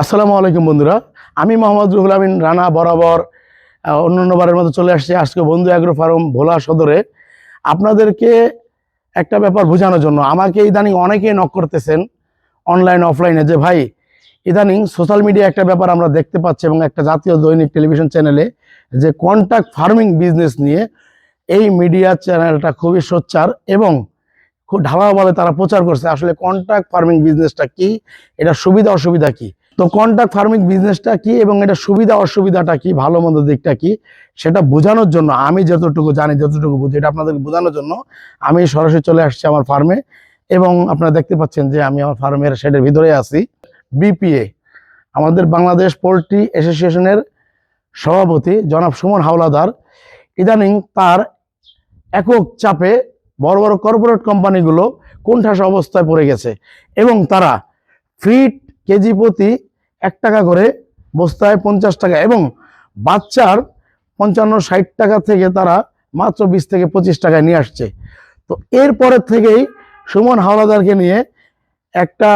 আসসালামু আলাইকুম বন্ধুরা। আমি মোহাম্মদ রুহুল আমিন রানা বরাবর আহ, অন্যান্যবারের মতো চলে আসছি আজকে বন্ধু অ্যাগ্রো ফার্ম ভোলা সদরে। আপনাদেরকে একটা ব্যাপার বোঝানোর জন্য আমাকে ইদানিং অনেকেই নক করতেছেন অনলাইন অফলাইনে যে ভাই ইদানিং সোশ্যাল মিডিয়া একটা ব্যাপার আমরা দেখতে পাচ্ছি এবং একটা জাতীয় দৈনিক টেলিভিশন চ্যানেলে যে কন্ট্যাক্ট ফার্মিং বিজনেস নিয়ে এই মিডিয়া চ্যানেলটা খুবই সোচ্চার এবং খুব ঢালাওভাবে তারা প্রচার করছে। আসলে কন্ট্রাক্ট ফার্মিং বিজনেসটা কি? এটা সুবিধা অসুবিধা কি? তো কন্ট্রাক্ট ফার্মিং বিজনেসটা কি এবং এটা সুবিধা অসুবিধাটা কি, ভালো মন্দ দিকটা কি, সেটা বোঝানোর জন্য, আমি যতটুকু জানি, যতটুকু বুঝি, এটা আপনাদেরকে বোঝানোর জন্য আমি সরাসরি চলে আসছি আমার ফার্মে এবং আপনারা দেখতে পাচ্ছেন যে আমি আমার ফার্মের শেডের ভিতরে আছি। বিপিএ আমাদের বাংলাদেশ পোলট্রি অ্যাসোসিয়েশনের সভাপতি জনাব সুমন হাওলাদার। ইদানিং তার একক চাপে বড় বড় কর্পোরেট কোম্পানিগুলো কোণঠাসা অবস্থায় পড়ে গেছে এবং তারা ফিট কেজি প্রতি এক টাকা করে বস্তায় পঞ্চাশ টাকা এবং বাচ্চার পঞ্চান্ন ষাট টাকা থেকে তারা মাত্র বিশ থেকে পঁচিশ টাকায় নিয়ে আসছে। তো এরপরের থেকেই সুমন হাওলাদারকে নিয়ে একটা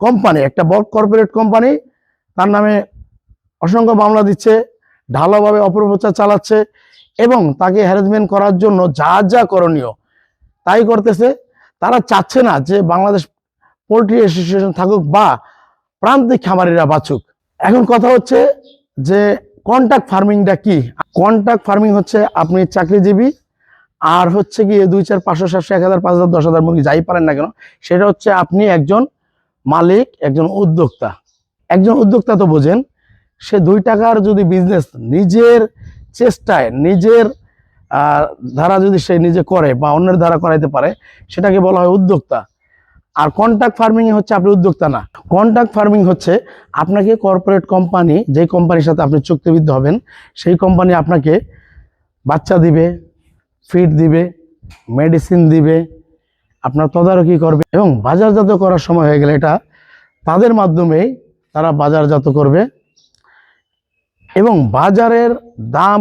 কোম্পানি একটা বড় কর্পোরেট কোম্পানি তার নামে অসংখ্য মামলা দিচ্ছে, ঢালাওভাবে অপপ্রচার চালাচ্ছে এবং তাকে হ্যারাসমেন্ট করার জন্য যা যা করণীয় তাই করতেছে। তারা চাচ্ছে না যে বাংলাদেশ পোলট্রি অ্যাসোসিয়েশন থাকুক বা প্রান্তিক খামারিরা বাঁচুক। এখন কথা হচ্ছে যে কন্ট্যাক্ট ফার্মিংটা কি? কন্ট্যাক্ট ফার্মিং হচ্ছে আপনি চাকরিজীবী, আর হচ্ছে গিয়ে দুই চার পাঁচশো, সাতশো, এক হাজার, পাঁচ হাজার, দশ হাজার মুরগি যাই পারেন না কেন, সেটা হচ্ছে আপনি একজন মালিক, একজন উদ্যোক্তা। একজন উদ্যোক্তা তো বোঝেন, সে দুই টাকার যদি বিজনেস নিজের চেষ্টায়, নিজের ধারা যদি সে নিজে করে বা অন্যের দ্বারা করাইতে পারে, সেটাকে বলা হয় উদ্যোক্তা। আর কন্ট্রাক্ট ফার্মিং হচ্ছে আপনি উদ্যোক্তা না। কন্ট্রাক্ট ফার্মিং হচ্ছে আপনাকে কর্পোরেট কোম্পানি যেই কোম্পানির সাথে আপনি চুক্তিবদ্ধ হবেন, সেই কোম্পানি আপনাকে বাচ্চা দিবে ফিড দিবে মেডিসিন দিবে, আপনার তদারকি করবে এবং বাজারজাত করার সময় হয়ে গেলে এটা তাদের মাধ্যমেই তারা বাজারজাত করবে। এবং বাজারের দাম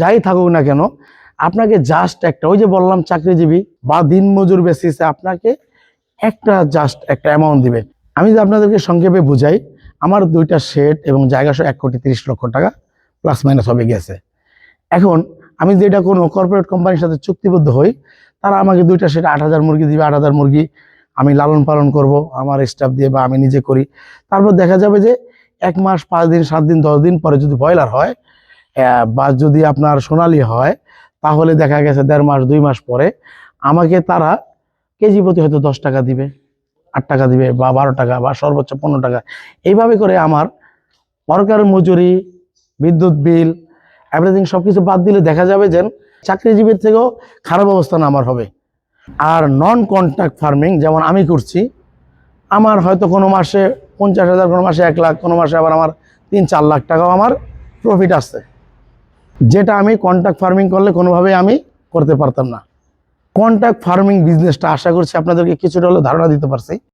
যাই থাকুক না কেন, আপনাকে জাস্ট একটা, ওই যে বললাম চাকরিজীবী বা দিনমজুর বেসিসে আপনাকে একটা জাস্ট একটা অ্যামাউন্ট দিবে আমি যদি আপনাদেরকে সংক্ষেপে বুঝাই, আমার দুইটা শেড এবং জায়গা সহ এক কোটি তিরিশ লক্ষ টাকা প্লাস মাইনাস হবে গেছে। এখন আমি যেটা কোনো কর্পোরেট কোম্পানির সাথে চুক্তিবদ্ধ হই, তারা আমাকে দুইটা শেড আট হাজার মুরগি দিবে, আট হাজার মুরগি আমি লালন পালন করব, আমার স্টাফ দিয়ে বা আমি নিজে করি। তারপর দেখা যাবে যে এক মাস, পাঁচ দিন, সাত দিন, দশ দিন পরে যদি ব্রয়লার হয় বা যদি আপনার সোনালি হয়, তাহলে দেখা গেছে দেড় মাস, দুই মাস পরে আমাকে তারা কেজি প্রতি হয়তো দশ টাকা দিবে, আট টাকা দিবে বা বারো টাকা বা সর্বোচ্চ পনেরো টাকা। এইভাবে করে আমার ওয়ার্কার মজুরি, বিদ্যুৎ বিল এভরিথিং সব কিছু বাদ দিলে দেখা যাবে যে চাকরিজীবীর থেকেও খারাপ অবস্থান আমার হবে। আর নন কন্ট্রাক্ট ফার্মিং যেমন আমি করছি, আমার হয়তো কোনো মাসে পঞ্চাশ হাজার, কোনো মাসে এক লাখ, কোনো মাসে আবার আমার তিন, চার লাখ টাকাও আমার প্রফিট আসছে। যেটা আমি কন্ট্রাক্ট ফার্মিং করলে কোনোভাবেই আমি করতে পারতাম না। কন্ট্রাক্ট ফার্মিং বিজনেসটা আশা করছি আপনাদেরকে কিছুটা হলেও ধারণা দিতে পারছি।